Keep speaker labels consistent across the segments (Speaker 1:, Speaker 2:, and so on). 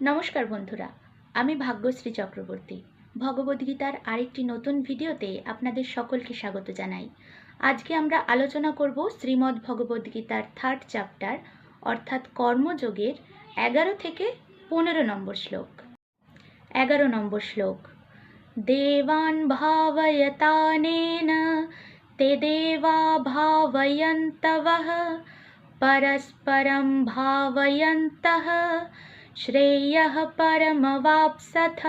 Speaker 1: নমস্কার বন্ধুরা, আমি ভাগ্যশ্রী চক্রবর্তী। ভগবদ্গীতার আরেকটি নতুন ভিডিওতে আপনাদের সকলকে স্বাগত জানাই। আজকে আমরা আলোচনা করব শ্রীমদ্ ভগবদ্গীতার থার্ড চ্যাপ্টার অর্থাৎ কর্মযোগের এগারো থেকে পনেরো নম্বর শ্লোক। এগারো নম্বর শ্লোক, দেবান ভাবয়তানেন, তে দেবা ভাবয়ন্তবঃ পরস্পরম ভাবয়ন্তঃ শ্রেয় পরমবাপসথ।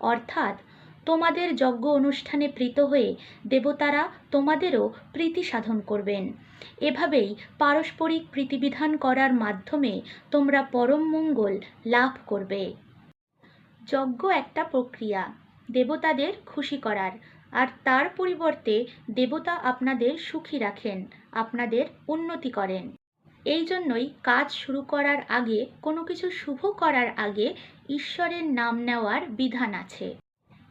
Speaker 1: অর্থাৎ তোমাদের যজ্ঞ অনুষ্ঠানে প্রীত হয়ে দেবতারা তোমাদেরও প্রীতি সাধন করবেন। এভাবেই পারস্পরিক প্রীতিবিধান করার মাধ্যমে তোমরা পরম মঙ্গল লাভ করবে। যজ্ঞ একটা প্রক্রিয়া, দেবতাদের খুশি করার। আর তার পরিবর্তে দেবতা আপনাদের সুখী রাখেন, আপনাদের উন্নতি করেন। এই জন্যই কাজ শুরু করার আগে, কোনো কিছু শুভ করার আগে ঈশ্বরের নাম নেওয়ার বিধান আছে।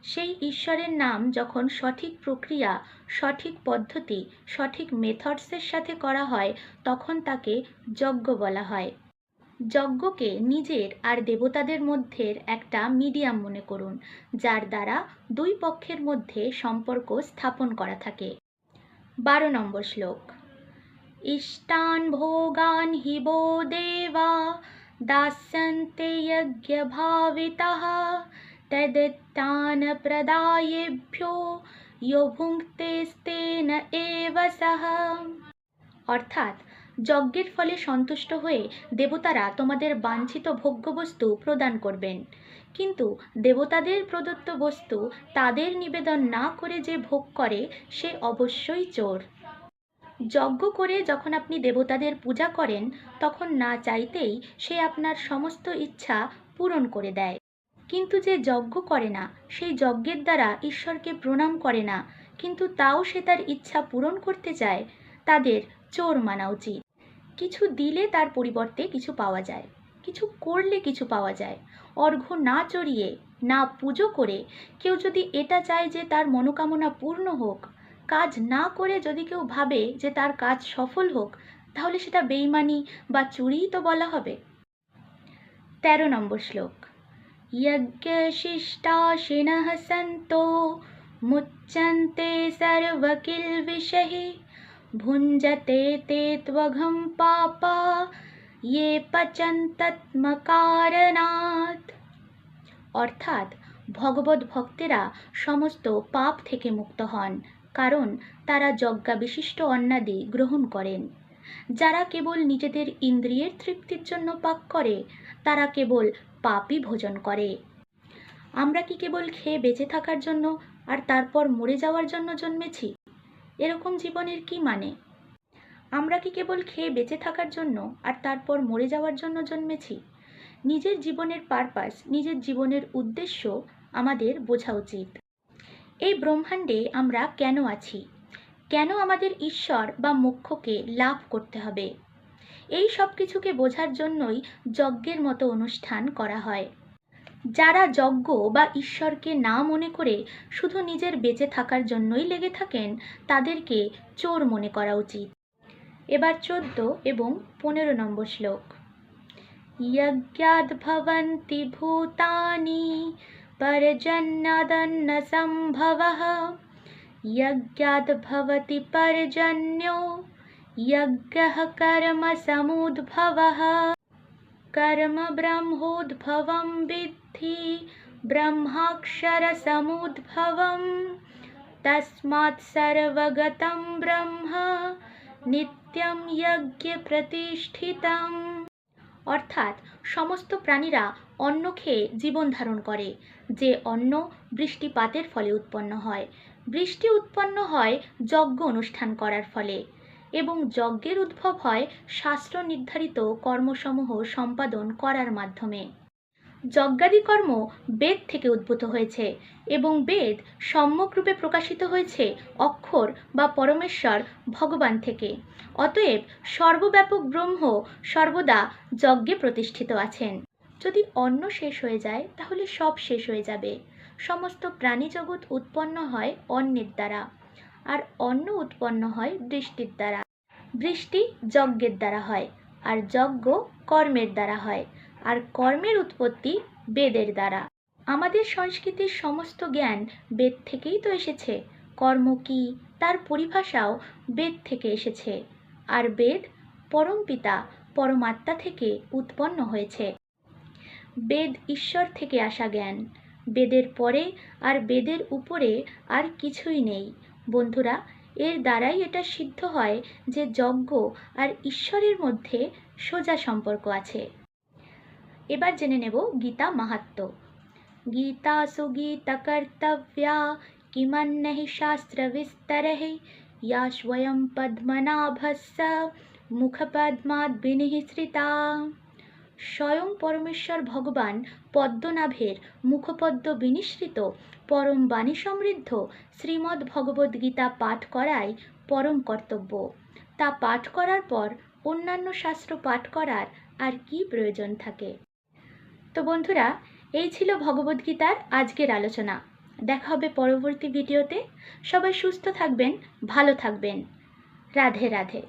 Speaker 1: সেই ঈশ্বরের নাম যখন সঠিক প্রক্রিয়া, সঠিক পদ্ধতি, সঠিক মেথডসের সাথে করা হয়, তখন তাকে যজ্ঞ বলা হয়। যজ্ঞকে নিজের আর দেবতাদের মধ্যে একটা মিডিয়াম মনে করুন, যার দ্বারা দুই পক্ষের মধ্যে সম্পর্ক স্থাপন করা থাকে। বারো নম্বর শ্লোক। ইষ্টান ভোগান হি वो देवा दास्यन्ते यज्ञभावितः तदित्तान् प्रदायेभ्यो यो ভুঙ্ক্তেস্তেন এব সহ অর্থাৎ যজ্ঞের ফলে সন্তুষ্ট হয়ে দেবতারা তোমাদের বাঞ্ছিত ভোগ্যবস্তু প্রদান করবেন কিন্তু দেবতাদের প্রদত্ত বস্তু তাদের নিবেদন না করে যে ভোগ করে সে অবশ্যই চোর যজ্ঞ করে যখন আপনি দেবতাদের পূজা করেন, তখন না চাইতেই সে আপনার সমস্ত ইচ্ছা পূরণ করে দেয়। কিন্তু যে যজ্ঞ করে না, সেই যজ্ঞের দ্বারা ঈশ্বরকে প্রণাম করে না, কিন্তু তাও সে তার ইচ্ছা পূরণ করতে চায়, তাদের চোর মানা উচিত। কিছু দিলে তার পরিবর্তে কিছু পাওয়া যায়, কিছু করলে কিছু পাওয়া যায়। অর্ঘ্য না চড়িয়ে, না পুজো করে কেউ যদি এটা চায় যে তার মনোকামনা পূর্ণ হোক কাজ না করে যদি কেউ ভাবে যে তার কাজ সফল হোক তাহলে সেটা বেইমানি বা চুরিই তো বলা হবে তেরো নম্বর শ্লোক यज्ञशिष्टाशिनः सन्तो मुच्यन्ते सर्वकिल्बिषैः भुञ्जते ते त्वघं पापा ये পচন্তত্মকারণাৎ অর্থাৎ ভগবত ভক্তেরা সমস্ত পাপ থেকে মুক্ত হন কারণ তারা যজ্ঞা বিশিষ্ট অন্নাদি গ্রহণ করেন। যারা কেবল নিজেদের ইন্দ্রিয়ের তৃপ্তির জন্য পাক করে, তারা কেবল পাপই ভোজন করে। আমরা কি কেবল খেয়ে বেঁচে থাকার জন্য আর তারপর মরে যাওয়ার জন্য জন্মেছি? এরকম জীবনের কি মানে? আমরা কি কেবল খেয়ে বেঁচে থাকার জন্য আর তারপর মরে যাওয়ার জন্য জন্মেছি? নিজের জীবনের পারপাস নিজের জীবনের উদ্দেশ্য আমাদের বোঝা উচিত। এই ব্রহ্মাণ্ডে আমরা কেন আছি কেন আমাদের ঈশ্বর বা মোক্ষকে লাভ করতে হবে এই সব কিছুকে বোঝার জন্যই যজ্ঞের মতো অনুষ্ঠান করা হয় যারা যজ্ঞ বা ঈশ্বরকে না মনে করে শুধু নিজের বেঁচে থাকার জন্যই লেগে থাকেন তাদেরকে চোর মনে করা উচিত এবার চোদ্দ এবং পনেরো নম্বর শ্লোক यज्ञाद्भवन्ति भूतानि पर्जन्यदन्न सम्भवः यज्ञाद्भवति पर्जन्यो यज्ञः कर्मसमुद्भवः कर्म ब्रह्मोद्भवं विद्धि ब्रह्माक्षरसमुद्भवं तस्मात् सर्वगतं ब्रह्म নিত্যম যজ্ঞে প্রতিষ্ঠিতম অর্থাৎ সমস্ত প্রাণীরা অন্ন খেয়ে জীবন ধারণ করে, যে অন্ন বৃষ্টিপাতের ফলে উৎপন্ন হয়। বৃষ্টি উৎপন্ন হয় যজ্ঞ অনুষ্ঠান করার ফলে এবং যজ্ঞের উদ্ভব হয় শাস্ত্র নির্ধারিত কর্মসমূহ সম্পাদন করার মাধ্যমে। যজ্ঞাদি কর্ম বেদ থেকে উদ্ভূত হয়েছে এবং বেদ সম্যকরূপে প্রকাশিত হয়েছে অক্ষর বা পরমেশ্বর ভগবান থেকে। অতএব সর্বব্যাপক ব্রহ্ম সর্বদা যজ্ঞে প্রতিষ্ঠিত আছেন। যদি অন্ন শেষ হয়ে যায়, তাহলে সব শেষ হয়ে যাবে। সমস্ত প্রাণী জগৎ উৎপন্ন হয় অন্নের দ্বারা, আর অন্ন উৎপন্ন হয় বৃষ্টির দ্বারা। বৃষ্টি যজ্ঞের দ্বারা হয়, আর যজ্ঞ কর্মের দ্বারা হয়, আর কর্মের উৎপত্তি বেদের দ্বারা। আমাদের সংস্কৃতির সমস্ত জ্ঞান বেদ থেকেই তো এসেছে। কর্ম কী? তার পরিভাষাও বেদ থেকে এসেছে। আর বেদ পরমপিতা পরমাত্মা থেকে উৎপন্ন হয়েছে। বেদ ঈশ্বর থেকে আসা জ্ঞান। বেদের পরে আর বেদের উপরে আর কিছুই নেই। বন্ধুরা, এর দ্বারাই এটা সিদ্ধ হয় যে যজ্ঞ আর ঈশ্বরের মধ্যে সোজা সম্পর্ক আছে। এবার জেনে নেব গীতা মাহাত্ম গীতা সুগীতা কর্তব্যা কিমান্নহি শাস্ত্র বিস্তরহে ইয়া স্বয়ং পদ্মনাভস্য, মুখপদ্মাদ্বিনিঃসৃতা। স্বয়ং পরমেশ্বর ভগবান পদ্মনাভের মুখপদ্ম বিনিসৃত পরম বাণী সমৃদ্ধ শ্রীমদ্ ভগবদ্ গীতা পাঠ করাই পরম কর্তব্য। তা পাঠ করার পর অন্যান্য শাস্ত্র পাঠ করার আর কি প্রয়োজন থাকে? তো বন্ধুরা, এই ছিল ভগবদ্গীতার আজকের আলোচনা। দেখা হবে পরবর্তী ভিডিওতে। সবাই সুস্থ থাকবেন, ভালো থাকবেন। রাধে রাধে।